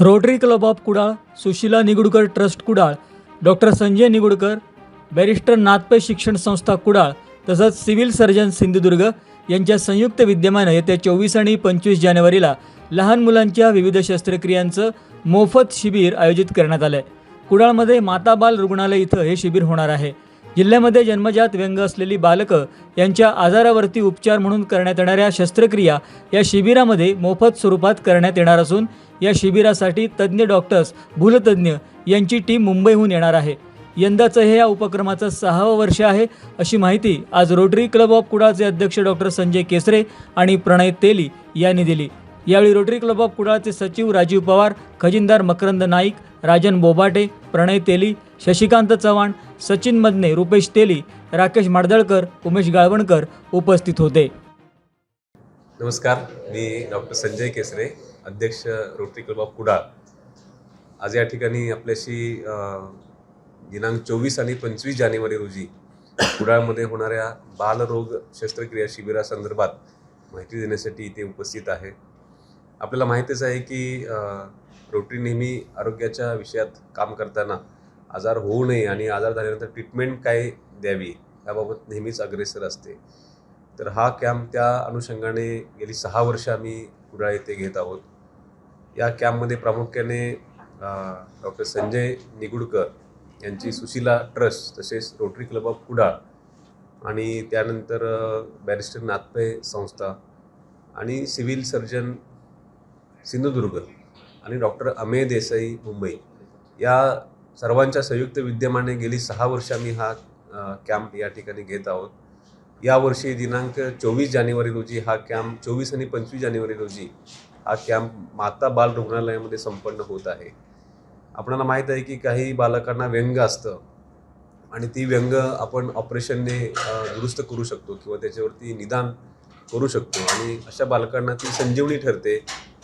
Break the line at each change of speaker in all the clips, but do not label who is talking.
Rotary Club of Kudal Sushila Nigudkar trust Kudal doctor Sanjay Nigudkar barrister Nath Pai शिक्षण संस्था कुडाळ तसंच civil surgeon Sindhudurg यांच्या संयुक्त विद्यमानं येत्या चोवीस आणि पंचवीस जानेवारीला लहान मुलांच्या विविध शस्त्रक्रियांचं मोफत शिबिर आयोजित करण्यात आलं आहे कुडाळमध्ये माता बाल रुग्णालय इथं हे शिबिर होणार आहे. जिल्ह्यामध्ये जन्मजात व्यंग असलेली बालकं यांच्या आजारावरती उपचार म्हणून करण्यात येणाऱ्या शस्त्रक्रिया या शिबिरामध्ये मोफत स्वरूपात करण्यात येणार असून या शिबिरासाठी तज्ज्ञ डॉक्टर्स भूलतज्ज्ञ यांची टीम मुंबईहून येणार आहे. यंदाचं हे या उपक्रमाचं सहावं वर्ष आहे अशी माहिती आज रोटरी क्लब ऑफ कुडाळचे अध्यक्ष डॉक्टर संजय केसरे आणि प्रणय तेली यांनी दिली. यावेळी रोटरी क्लब ऑफ कुडाळचे सचिव राजीव पवार खजिनदार मकरंद नाईक राजन बोबाटे प्रणय तेली शशिकांत चव्हाण सचिन मदने रुपेश तेली राकेश माडदळकर उमेश गाळवणकर उपस्थित होते.
नमस्कार मी डॉक्टर संजय केसरे. अध्यक्ष रोटरी क्लब ऑफ कुडाळ. आज या ठिकाणी आपल्याशी दिनांक चोवीस आणि पंचवीस जानेवारी रोजी कुडाळमध्ये होणाऱ्या बालरोग शस्त्रक्रिया शिबिरासंदर्भात माहिती देण्यासाठी इथे उपस्थित आहे. आपल्याला माहितीच आहे की रोटरी नेहमी आरोग्याच्या विषयात काम करताना आजार होऊ नये आणि आजार झाल्यानंतर ट्रीटमेंट काय द्यावी याबाबत नेहमीच अग्रेसर असते. तर हा कॅम्प त्या अनुषंगाने गेली सहा वर्ष आम्ही कुडाळ येथे घेत आहोत. या कॅम्पमध्ये प्रामुख्याने डॉक्टर संजय निगुडकर यांची सुशिला ट्रस्ट तसेच रोटरी क्लब ऑफ कुडाळ आणि त्यानंतर बॅरिस्टर नाथपे संस्था आणि सिव्हिल सर्जन सिंधुदुर्ग आणि डॉक्टर अमेय देसाई मुंबई या सर्वांच्या संयुक्त विद्यमाने गेली सहा वर्ष आम्ही हा कॅम्प या ठिकाणी घेत आहोत. यावर्षी दिनांक चोवीस जानेवारी रोजी हा कॅम्प चोवीस आणि पंचवीस जानेवारी रोजी हा कॅम्प माता बाल रुग्णालयामध्ये संपन्न होत आहे. आपणाला माहीत आहे की काही बालकांना व्यंग असतं आणि ती व्यंग आपण ऑपरेशनने दुरुस्त करू शकतो किंवा त्याच्यावरती निदान करू शकतो. आणि अशा बालकांना ती संजीवनी ठरते.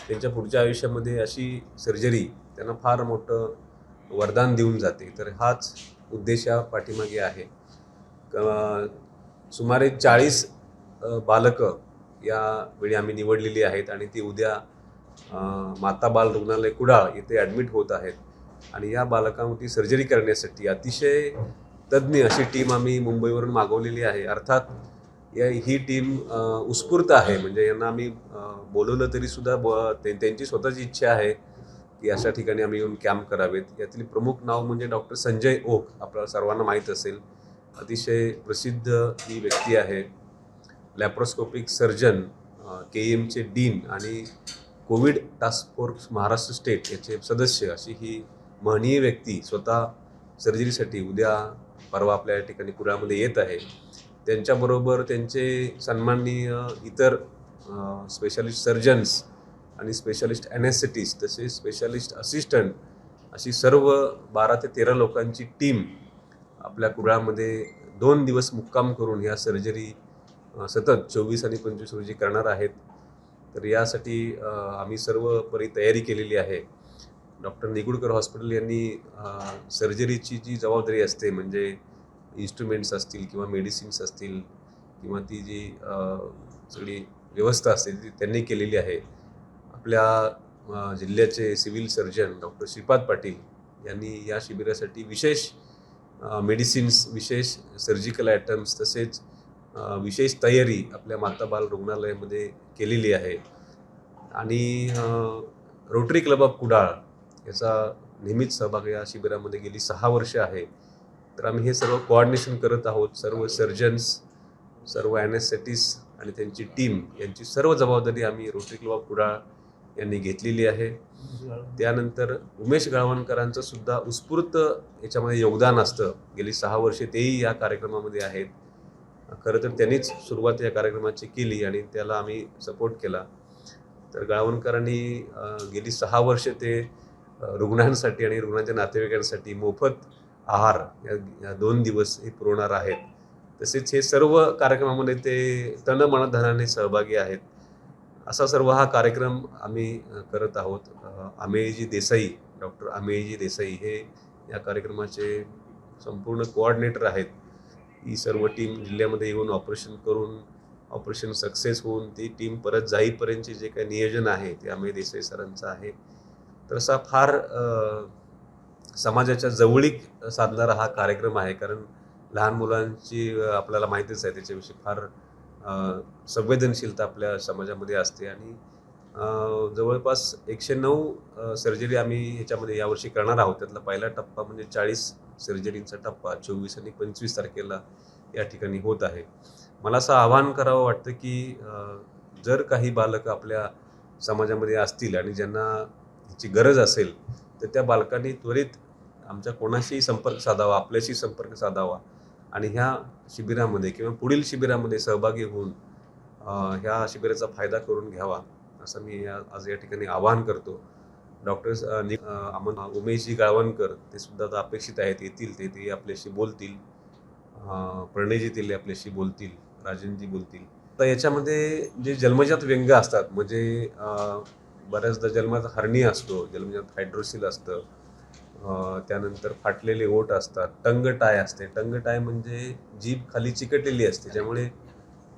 त्यांच्या पुढच्या आयुष्यामध्ये अशी सर्जरी त्यांना फार मोठं वरदान देऊन जाते. तर हाच उद्देश या पाठीमागे आहे. सुमारे चाळीस बालकं यावेळी आम्ही निवडलेली आहेत आणि ती उद्या माता बाल रुग्णालय कुडाळ इथे ॲडमिट होत आहेत. आणि या बालकांवरती सर्जरी करण्यासाठी अतिशय तज्ज्ञ अशी टीम आम्ही मुंबईवरून मागवलेली आहे. अर्थात या ही टीम उत्स्फूर्त आहे. म्हणजे यांना आम्ही बोलवलं तरीसुद्धा ब त्यांची स्वतःची इच्छा आहे की अशा ठिकाणी आम्ही येऊन कॅम्प करावेत. यातील प्रमुख नाव म्हणजे डॉक्टर संजय ओक आपल्याला सर्वांना माहीत असेल. अतिशय प्रसिद्ध ही व्यक्ती आहे. लॅप्रोस्कोपिक सर्जन के एमचे डीन आणि Covid task force Maharashtra state याचे सदस्य अशी ही महनीय व्यक्ती स्वतः सर्जरीसाठी उद्या परवा आपल्या या ठिकाणी कुडाळमध्ये येत आहे. त्यांच्याबरोबर त्यांचे सन्माननीय इतर स्पेशालिस्ट सर्जन्स आणि स्पेशालिस्ट ॲनेस्थेटिस्ट तसेच स्पेशालिस्ट असिस्टंट अशी सर्व बारा ते तेरा लोकांची टीम आपल्या कुडाळमध्ये दोन दिवस मुक्काम करून ह्या सर्जरी सतत चोवीस आणि पंचवीस रोजी करणार आहेत. तर यासाठी आम्ही सर्व परी तयारी केलेली आहे. डॉक्टर निगुडकर हॉस्पिटल यांनी सर्जरीची जी जबाबदारी असते म्हणजे इन्स्ट्रुमेंट्स असतील किंवा मेडिसिन्स असतील किंवा ती जी सगळी व्यवस्था असते ती त्यांनी केलेली आहे. आपल्या जिल्ह्याचे civil surgeon doctor Shripad Patil यांनी या शिबिरासाठी विशेष मेडिसिन्स विशेष सर्जिकल आयटम्स तसेच विशेष तयारी आपल्या माता बाल रुग्णालयामध्ये केलेली आहे. आणि रोटरी क्लब ऑफ कुडाळ याचा नेहमीच सहभाग या शिबिरामध्ये गेली सहा वर्ष आहे. तर आम्ही हे सर्व कोऑर्डिनेशन करत आहोत. सर्व सर्जन्स सर्व ॲनेस्थेटिस आणि त्यांची टीम यांची सर्व जबाबदारी आम्ही रोटरी क्लब ऑफ कुडाळ यांनी घेतलेली आहे. त्यानंतर उमेश गाळवणकरांचं सुद्धा उत्स्फूर्त याच्यामध्ये योगदान असतं. गेली सहा वर्षे तेही या कार्यक्रमामध्ये आहेत. खरं तर त्यांनीच सुरुवात या कार्यक्रमाची केली आणि त्याला आम्ही सपोर्ट केला. तर गाळवणकरांनी गेली सहा वर्ष ते रुग्णांसाठी आणि रुग्णांच्या नातेवाईकांसाठी मोफत आहार या दोन दिवस हे पुरवणार आहेत. तसेच हे सर्व कार्यक्रमामध्ये ते तन मनधनाने सहभागी आहेत. असा सर्व हा कार्यक्रम आम्ही करत आहोत. अ, अमेयजी देसाई डॉक्टर अमेयजी देसाई हे या कार्यक्रमाचे संपूर्ण कोऑर्डिनेटर आहेत. ही सर्व टीम जिल्ह्यामध्ये येऊन ऑपरेशन करून ऑपरेशन सक्सेस होऊन ती टीम परत जाईपर्यंतचे जे काही नियोजन आहे ते अमेय देसाई सरांचं आहे. तर असा फार समाजाच्या जवळीक साधणारा हा कार्यक्रम आहे. कारण लहान मुलांची आपल्याला माहितीच आहे त्याच्याविषयी फार संवेदनशीलता आपल्या समाजामध्ये असते आणि जवळपास एकशे नऊ सर्जरी आम्ही याच्यामध्ये यावर्षी करणार आहोत. त्यातला पहिला टप्पा म्हणजे चाळीस सर्जरींचा टप्पा चोवीस आणि पंचवीस तारखेला या ठिकाणी होत आहे. मला असं आवाहन करावं वाटतं की जर काही बालकं आपल्या समाजामध्ये असतील आणि ज्यांना ह्याची गरज असेल तर त्या बालकांनी त्वरित आमच्या कोणाशीही संपर्क साधावा आपल्याशी संपर्क साधावा आणि ह्या शिबिरामध्ये किंवा पुढील शिबिरामध्ये सहभागी होऊन ह्या शिबिराचा फायदा करून घ्यावा. असं मी या- आज या ठिकाणी आवाहन करतो. डॉक्टर्स अमन उमेशजी गाळवणकर ते सुद्धा आता अपेक्षित आहेत येतील ते ते आपल्याशी बोलतील. प्रणयजी तिले आपल्याशी बोलतील राजनजी बोलतील. तर याच्यामध्ये जे जन्मजात व्यंग असतात म्हणजे बऱ्याचदा जन्मात हरणी असतो जन्मजात हायड्रोसिल असतं त्यानंतर फाटलेले ओट असतात टंग टाय असते. टंग टाय म्हणजे जीभ खाली चिकटलेली असते त्यामुळे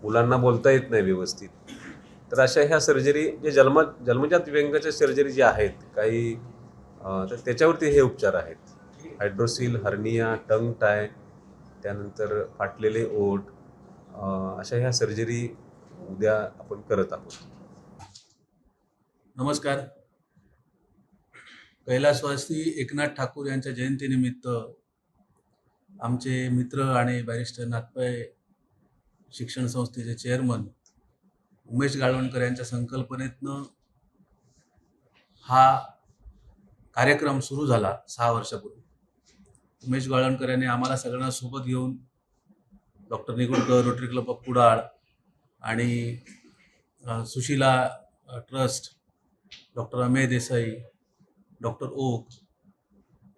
मुलांना बोलता येत नाही व्यवस्थित. तर अशा ह्या सर्जरी जे जन्म जन्मजात व्यंगाच्या सर्जरी ज्या आहेत काही तर त्याच्यावरती हे उपचार आहेत. हायड्रोसिल हर्निया टंग टाय त्यानंतर फाटलेले ओठ अशा ह्या सर्जरी उद्या आपण करत आहोत.
नमस्कार. कैलासवासी एकनाथ ठाकूर यांच्या जयंतीनिमित्त आमचे मित्र आणि बॅरिस्टर नागपय शिक्षण संस्थेचे चेअरमन उमेश गाळवणकर यांच्या संकल्पनेतनं हा कार्यक्रम सुरू झाला सहा वर्षापूर्वी. उमेश गाळवणकर यांनी आम्हाला सगळ्यांना सोबत घेऊन doctor Nigudkar Rotary Club of Kudal आणि Sushila Sushila trust doctor Amey Desai doctor Oak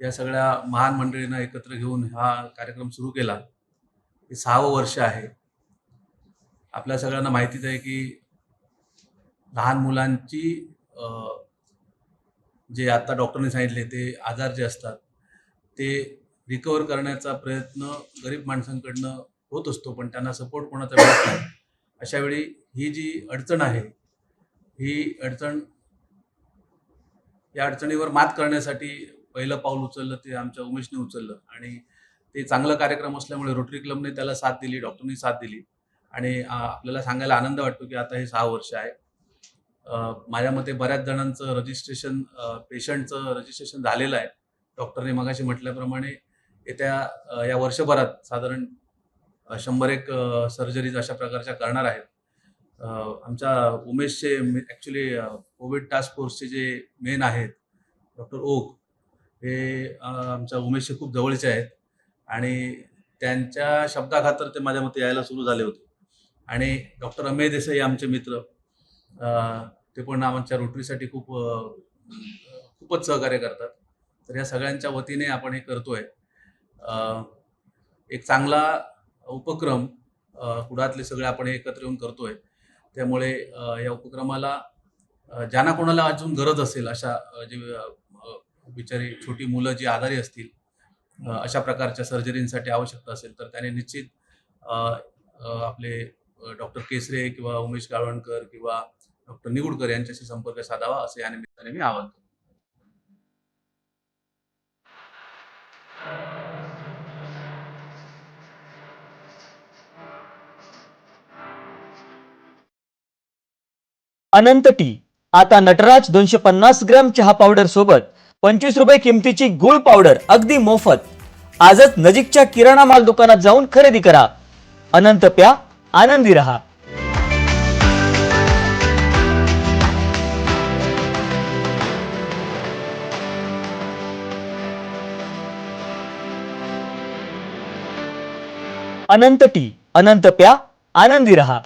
या सगळ्या महान मंडळींना एकत्र घेऊन हा कार्यक्रम सुरू केला. हे सहावं वर्ष आहे. आपल्या सगळ्यांना माहितीच आहे की लहान मुलांची जे आता डॉक्टरने सांगितले ते आजार जे असतात ते रिकवर करण्याचा प्रयत्न गरीब माणसांकडनं होत असतो पण त्यांना सपोर्ट कोणाचा मिळत नाही. अशावेळी ही जी अडचण आहे ही अडचण या अडचणीवर मात करण्यासाठी पहिलं पाऊल उचललं ते आमच्या उमेशने उचललं आणि ते चांगलं कार्यक्रम असल्यामुळे रोटरी क्लबने त्याला साथ दिली डॉक्टरनी साथ दिली आणि आपल्याला सांगायला आनंद वाटतो की आता हे सहा वर्ष आहे. माझ्या मते बऱ्याच जणांचं रजिस्ट्रेशन पेशंटचं रजिस्ट्रेशन झालेलं आहे. डॉक्टरने मगाशी म्हटल्याप्रमाणे येत्या या वर्षभरात साधारण शंभर एक सर्जरीज अशा प्रकारच्या करणार आहेत. आमच्या उमेशचे ॲक्च्युली कोविड टास्क फोर्सचे जे मेन आहेत डॉक्टर ओक हे आमच्या उमेशचे खूप जवळचे आहेत. आणि त्यांच्या शब्दाखातर ते माझ्या मते यायला सुरू झाले होते. आणि डॉक्टर अमेय देसाई आमचे मित्र ते पण आमच्या रोटरीसाठी खूप खूपच सहकार्य करतात. तर या सगळ्यांच्या वतीने आपण हे करतोय. एक चांगला उपक्रम कुडातले सगळे आपण एकत्र येऊन करतोय. त्यामुळे या उपक्रमाला ज्यांना कोणाला अजून गरज असेल अशा जे बिचारी छोटी मुलं जी आजारी असतील अशा प्रकारच्या सर्जरींसाठी आवश्यकता असेल तर त्याने निश्चित आपले डॉक्टर केसरे किंवा उमेश गाळवणकर किंवा डॉक्टर निगुडकर यांच्याशी संपर्क साधावा असे या निमित्ताने मी आवाहन करतो.
अनंत टी. आता नटराज दोनशे पन्नास ग्रॅम चहा पावडर सोबत पंचवीस रुपये किमतीची गुळ पावडर अगदी मोफत. आजच नजीकच्या किराणा माल दुकानात जाऊन खरेदी करा. अनंत प्या आनंदी रहा. अनंत टी अनंत प्या आनंदी रहा.